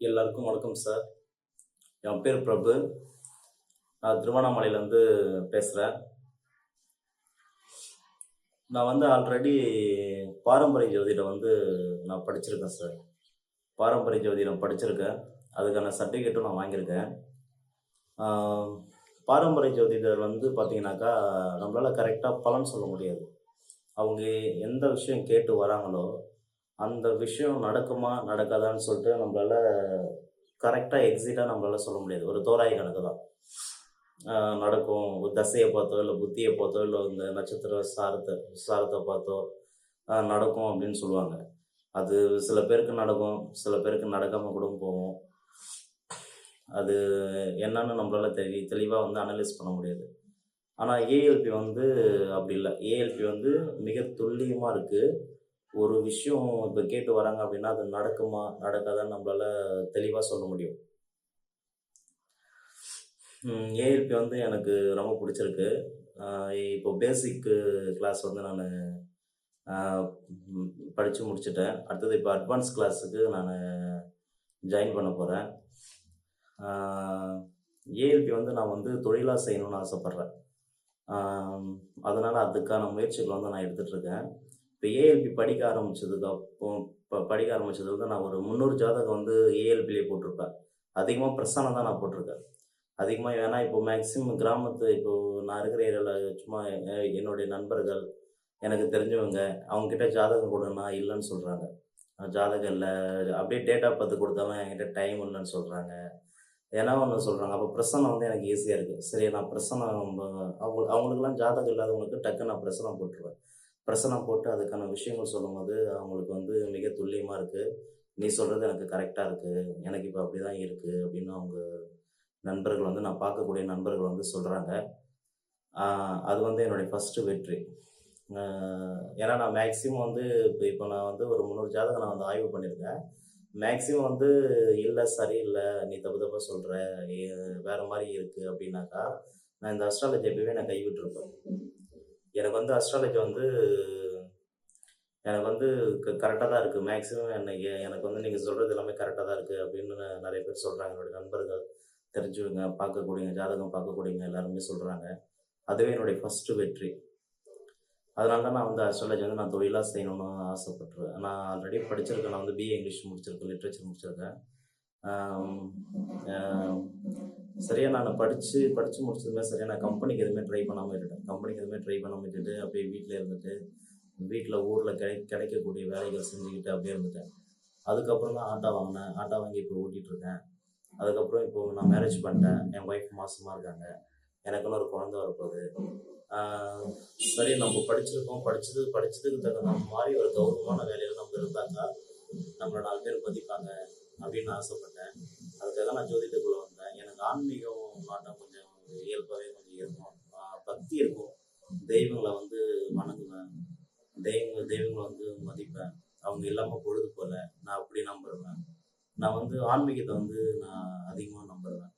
எல்லாருக்கும் வணக்கம் சார். என் பேர் பிரபு. நான் திருவண்ணாமலையிலேருந்து பேசுகிறேன் நான் வந்து ஆல்ரெடி பாரம்பரிய ஜோதிடம் வந்து நான் படிச்சிருக்கேன் சார். பாரம்பரிய ஜோதிடம் படிச்சிருக்கேன். அதுக்கான சர்டிஃபிகேட்டும் நான் வாங்கியிருக்கேன். பாரம்பரிய ஜோதிடர் வந்து பார்த்தீங்கன்னாக்கா நம்மளால் கரெக்டாக பலன் சொல்ல முடியாது. அவங்க எந்த விஷயம் கேட்டு வராங்களோ அந்த விஷயம் நடக்குமா நடக்காதான்னு சொல்லிட்டு நம்மளால கரெக்டாக எக்ஸிட்டாக நம்மளால சொல்ல முடியாது. ஒரு தோராய கணக்கு தான். நடக்கும். ஒரு தசையை பார்த்தோ இல்லை புத்தியை பார்த்தோ இல்லை இந்த நட்சத்திர சாரத்தை சாரத்தை பார்த்தோ நடக்கும் அப்படின்னு சொல்லுவாங்க. அது சில பேருக்கு நடக்கும். சில பேருக்கு நடக்காமல் கூட போகும். அது என்னன்னு நம்மளால தெளி தெளிவாக வந்து அனலைஸ் பண்ண முடியாது. ஆனால் ஏஎல்பி வந்து அப்படி இல்லை. ஏஎல்பி வந்து மிக துல்லியமாக இருக்குது ஒரு விஷயம் இப்போ கேட்டு வராங்க அப்படின்னா அது நடக்குமா நடக்காதான்னு நம்மளால தெளிவாக சொல்ல முடியும். ஏஎல்பி வந்து எனக்கு ரொம்ப பிடிச்சிருக்கு. இப்போ பேசிக் கிளாஸ் வந்து நான் படித்து முடிச்சுட்டேன். அடுத்தது இப்போ அட்வான்ஸ் கிளாஸுக்கு நான் ஜாயின் பண்ண போகிறேன் ஏஎல்பி வந்து நான் வந்து தொழிலாக செய்யணும்னு ஆசைப்பட்றேன். அதனால் அதுக்கான முயற்சிகளை வந்து நான் எடுத்துகிட்ருக்கேன் இப்போ ஏஎல்பி படிக்க ஆரம்பித்ததுக்கு அப்போ இப்போ படிக்க ஆரம்பித்ததுக்கு வந்து நான் ஒரு முந்நூறு ஜாதகம் வந்து ஏஎல்பிலே போட்டிருப்பேன். அதிகமாக பிரசனம் தான் நான் போட்டிருக்கேன். அதிகமாக ஏன்னா இப்போ மேக்ஸிமம் கிராமத்து இப்போ நான் இருக்கிற ஏரியாவில் சும்மா என்னுடைய நண்பர்கள் எனக்கு தெரிஞ்சவங்க அவங்கக்கிட்ட ஜாதகம் கொடுன்னா இல்லைன்னு சொல்கிறாங்க ஜாதகம் இல்லை அப்படியே டேட்டா பார்த்து கொடுத்தாலும் என்கிட்ட டைம் இல்லைன்னு சொல்கிறாங்க ஏன்னா ஒன்று சொல்கிறாங்க அப்போ பிரசனம் வந்து எனக்கு ஈஸியாக இருக்குது சரி நான் பிரசனம் அவங்க அவங்களுக்குலாம் ஜாதகம் இல்லாதவங்களுக்கு டக்கு நான் பிரசனம் போட்டுருவேன். பிரசனம் போட்டு அதுக்கான விஷயங்கள் சொல்லும்போது அவங்களுக்கு வந்து மிக துல்லியமாக இருக்குது நீ சொல்கிறது எனக்கு கரெக்டாக இருக்குது எனக்கு இப்போ அப்படி தான் இருக்குது அப்படின்னு அவங்க நண்பர்கள் வந்து நான் பார்க்கக்கூடிய நண்பர்கள் வந்து சொல்கிறாங்க அது வந்து என்னுடைய ஃபஸ்ட்டு வெற்றி. ஏன்னா நான் மேக்ஸிமம் வந்து இப்போ இப்போ நான் வந்து ஒரு முந்நூறு ஜாதகம் நான் வந்து ஆய்வு பண்ணியிருக்கேன். மேக்ஸிமம் வந்து இல்லை சரியில்லை நீ தப்பு தப்பாக சொல்கிற வேறு மாதிரி இருக்குது அப்படின்னாக்கா நான் இந்த அஸ்ட்ராலஜி எப்பயுமே நான் கைவிட்டிருப்பேன். எனக்கு வந்து அஸ்ட்ராலஜி வந்து எனக்கு வந்து கரெக்டாக தான் இருக்குது மேக்ஸிமம் எனக்கு எனக்கு வந்து நீங்கள் சொல்கிறது எல்லாமே கரெக்டாக தான் இருக்குது அப்படின்னு நிறைய பேர் சொல்கிறாங்க என்னுடைய நண்பர்கள் தெரிஞ்சுவிங்க பார்க்கக்கூடியங்க ஜாதகம் பார்க்கக்கூடியங்க எல்லாருமே சொல்கிறாங்க அதுவே என்னுடைய ஃபஸ்ட்டு வெற்றி. அதனால தான் நான் வந்து அஸ்ட்ராலஜி வந்து நான் தொழிலாக செய்யணும்னு ஆசைப்பட்டுருவேன் நான் ஆல்ரெடி படிச்சிருக்கேன். நான் வந்து பிஏ இங்கிலீஷ் முடிச்சிருக்கேன் லிட்ரேச்சர் முடிச்சிருக்கேன். சரியாக நான் படித்து படித்து முடிச்சதுமே சரியாக நான் கம்பெனிக்கு எதுவுமே ட்ரை பண்ணாமல் இருட்டேன் கம்பெனிக்கு எதுவுமே ட்ரை பண்ணாமல் இருந்துட்டு அப்படியே வீட்டில் இருந்துட்டு வீட்டில் ஊரில் கிடை கிடைக்கக்கூடிய வேலைகள் செஞ்சுக்கிட்டு அப்படியே இருந்துட்டேன். அதுக்கப்புறம் தான் ஆட்டோ வாங்கினேன். ஆட்டோ வாங்கி இப்போ ஓட்டிகிட்ருக்கேன் அதுக்கப்புறம் இப்போ நான் மேரேஜ் பண்ணிட்டேன். என் ஒய்ஃப் மாசமாக இருக்காங்க. எனக்குன்னு ஒரு குழந்தை வரப்போகுது. சரி நம்ம படிச்சிருக்கோம். படிச்சது படிச்சதுக்கு தகுந்த மாதிரி ஒரு கௌரவமான வேலையில் நம்ம இருந்தாக்கா நம்மளை நாலு பேர் மதிப்பாங்க. அப்படின்னு ஆசைப்பட்டேன். அதுக்காக நான் ஜோதிடத்துக்குள்ள வந்தேன். எனக்கு ஆன்மீகம் நாட்டம் கொஞ்சம் இயல்பாகவே கொஞ்சம் இருக்கும். பக்தி இருக்கும். தெய்வங்களை வந்து வணங்குவேன். தெய்வங்கள் தெய்வங்களை வந்து மதிப்பேன். அவங்க இல்லாமல் பொழுது போல நான் அப்படி நம்புறேன் நான் வந்து ஆன்மீகத்தை வந்து நான் அதிகமாக நம்புறேன்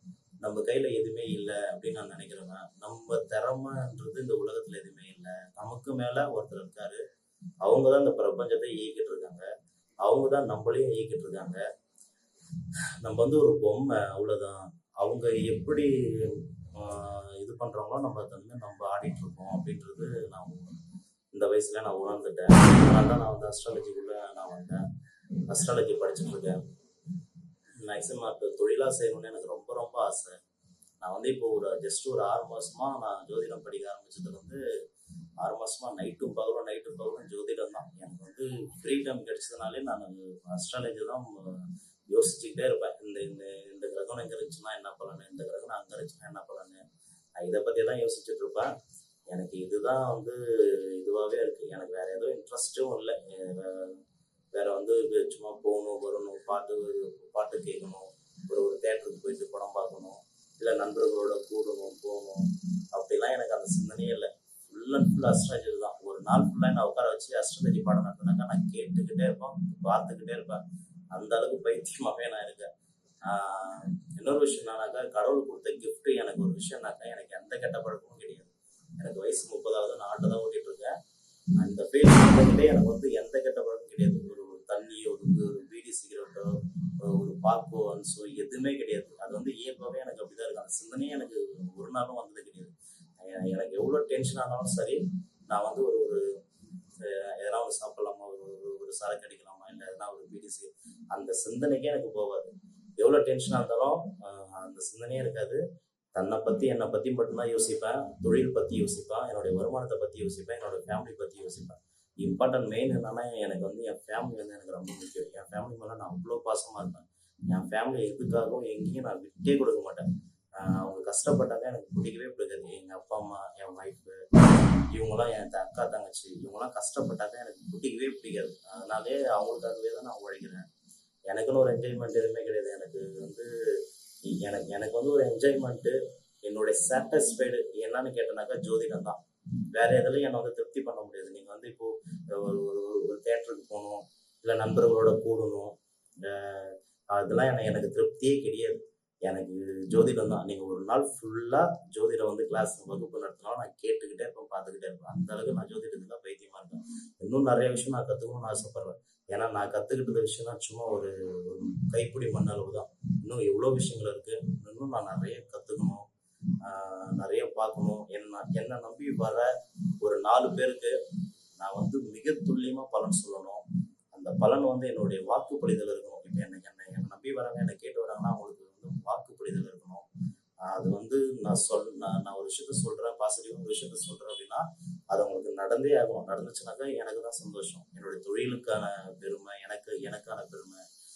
நம்ம கையில் எதுவுமே இல்லை அப்படின்னு நான் நினைக்கிறேன் நம்ம திறமைன்றது இந்த உலகத்தில் எதுவுமே இல்லை. நமக்கு மேலே ஒருத்தர் இருக்காரு. அவங்க தான் இந்த பிரபஞ்சத்தை இயக்கிட்டு இருக்காங்க. அவங்க தான் நம்மளையும் இயக்கிட்டு இருக்காங்க. நம்ம வந்து ஒரு பொம்மை அவ்வளோதான் அவங்க எப்படி இது பண்ணுறாங்களோ நம்ம தந்து நம்ம ஆடிட்டு இருக்கோம் அப்படின்றது நான் இந்த வயசுல நான் உணர்ந்துட்டேன். அதனால தான் நான் வந்து அஸ்ட்ராலஜிக்குள்ளே நான் வந்தேன் அஸ்ட்ராலஜி படிச்சுட்டு இருக்கேன். மேக்ஸிமம் இப்போ தொழிலாக செய்யணும்னு எனக்கு ரொம்ப ரொம்ப ஆசை. நான் வந்து இப்போ ஒரு ஜஸ்ட் ஒரு ஆறு மாசமா நான் ஜோதிடம் படிக்க ஆரம்பிச்சது வந்து ஆறு மாசமா நைட்டும் பகலும் நைட்டும் பகலும் ஜோதிடம் தான். எனக்கு வந்து ஃப்ரீ டைம் கிடைச்சதுனாலே நான் அஸ்ட்ராலஜி தான் யோசிச்சுக்கிட்டே இருப்பேன். இந்த இந்த இந்த கிரகம் எங்கே இருந்துச்சுன்னா என்ன பலனு இந்த கிரகம் அங்கே இருந்துச்சுன்னா என்ன பலனு? நான் இதை பற்றி தான் யோசிச்சுட்டு இருப்பேன். எனக்கு இதுதான் வந்து இதுவாகவே இருக்குது எனக்கு வேற எதுவும் இன்ட்ரெஸ்ட்டும் இல்லை. வே- வேற வந்து சும்மா போகணும் வரணும் பாட்டு பாட்டு கேட்கணும் ஒரு ஒரு தேட்டருக்கு போயிட்டு படம் பார்க்கணும் இல்லை நண்பர்களோட கூடணும் போகணும். அப்படிலாம் எனக்கு அந்த சிந்தனையே இல்லை. ஃபுல் அண்ட் ஃபுல் அஸ்ட்ராலஜி தான் ஒரு நாள் ஃபுல்லாக நான் உட்கார வச்சு அஸ்ட்ராலஜி பாடம் நடத்தினாக்கா நான் கேட்டுக்கிட்டே இருப்பேன் பார்த்துக்கிட்டே இருப்பேன். அந்த அளவுக்கு பைத்தியமாகவே நான் இருக்கேன். இன்னொரு விஷயம் என்னன்னாக்கா கடவுள் கொடுத்த கிஃப்ட் எனக்கு ஒரு விஷயம்னாக்கா எனக்கு எந்த கெட்ட பழக்கமும் கிடையாது. எனக்கு வயசு முப்பதாவது நான் ஆட்டை தான் ஓட்டிட்டு இருக்கேன். அந்த ஃபீல்டு எனக்கு வந்து எந்த கெட்ட பழக்கம் கிடையாது. ஒரு ஒரு தண்ணி ஒரு ஒரு பீடி சிகரெட்டோ ஒரு பாக்கோ அன்சோ எதுவுமே கிடையாது. அது வந்து இயல்பாகவே எனக்கு அப்படிதான் இருக்கு அந்த சிந்தனையே எனக்கு ஒரு நாளும் வந்தது கிடையாது. எனக்கு எவ்வளோ டென்ஷன் ஆனாலும் சரி நான் வந்து ஒரு ஒரு எதனா ஒரு சாப்பிடலாமா? ஒரு ஒரு- சரக்கு அடிக்கலாம்? பிடிசி அந்த சிந்தனைக்கே எனக்கு போகாது. எவ்வளோ டென்ஷனாக இருந்தாலும் அந்த சிந்தனையே இருக்காது. தன்னை பற்றி என்னை பற்றி மட்டும்தான் யோசிப்பேன். தொழில் பற்றி யோசிப்பேன். என்னுடைய வருமானத்தை பற்றி யோசிப்பேன். என்னோட ஃபேமிலி பற்றி யோசிப்பேன். இம்பார்ட்டன்ட் மெயின் என்னன்னா எனக்கு வந்து என் ஃபேமிலி வந்து எனக்கு ரொம்ப முக்கியம். என் ஃபேமிலி மேலே நான் அவ்வளோ பாசமாக இருப்பேன். என் ஃபேமிலி எதுக்காகவும் எங்கேயும் நான் விட்டே கொடுக்க மாட்டேன். அவங்க கஷ்டப்பட்டாங்க எனக்கு பிடிக்கவே பிடிக்காது. எங்கள் அப்பா அம்மா என் ஒய்ஃபு இவங்களாம் என் அக்கா தங்கச்சி இவங்களாம் கஷ்டப்பட்டாங்க எனக்கு பிடிக்கவே பிடிக்காது. அதனாலே அவங்களுக்காகவே தான் நான் உழைக்கிறேன். எனக்குன்னு ஒரு என்ஜாய்மெண்ட் எதுவுமே கிடையாது. எனக்கு வந்து எனக்கு எனக்கு வந்து ஒரு என்ஜாய்மெண்ட்டு என்னுடைய சாட்டிஸ்ஃபைடு என்னன்னு கேட்டனாக்கா ஜோதிடம் தான். வேற எதுலையும் என்னை வந்து திருப்தி பண்ண முடியாது. நீங்கள் வந்து இப்போ ஒரு ஒரு ஒரு தேட்டருக்கு போகணும் இல்லை நண்பர்களோட கூடணும் அதெல்லாம் எனக்கு எனக்கு திருப்தியே கிடையாது. எனக்கு ஜோதிடம் தான். நீங்கள் ஒரு நாள் ஃபுல்லாக ஜோதிடம் வந்து கிளாஸ் வகுப்பு நடத்தினாலும் நான் கேட்டுக்கிட்டே இருப்பேன் பார்த்துக்கிட்டே இருப்பேன். அந்த அளவுக்கு நான் ஜோதிடத்தில் பைத்தியமாக இருக்கேன். இன்னும் நிறைய விஷயம் நான் கற்றுக்கணும்னு ஆசைப்பட்றேன். ஏன்னா நான் கற்றுக்கிட்ட விஷயம்லாம் சும்மா ஒரு கைப்பிடி மண்ணளவு தான். இன்னும் எவ்வளோ விஷயங்கள் இருக்குது இன்னும் நான் நிறைய கற்றுக்கணும் நிறைய பார்க்கணும். என்ன என்னை நம்பி வர ஒரு நாலு பேருக்கு நான் வந்து மிக துல்லியமாக பலன் சொல்லணும். அந்த பலன் வந்து என்னுடைய வாக்குப்படிதல் இருக்கணும் இப்போ என்னை என்னை என்னை நம்பி வராங்க என்னை கேட்டு வராங்கன்னா அவங்களுக்கு வந்து வாக்குப்படிதல் இருக்கணும் ஆஹ் அது வந்து நான் சொல் நான் நான் ஒரு விஷயத்த சொல்கிறேன் பாசிட்டிவாக ஒரு விஷயத்த சொல்கிறேன் அப்படின்னா அது அவங்களுக்கு நடந்தே ஆகும். நடந்துச்சுனாக்கா எனக்கு தான் சந்தோஷம். என்னுடைய தொழிலுக்கான பெருமை எனக்கு எனக்கான பெருமை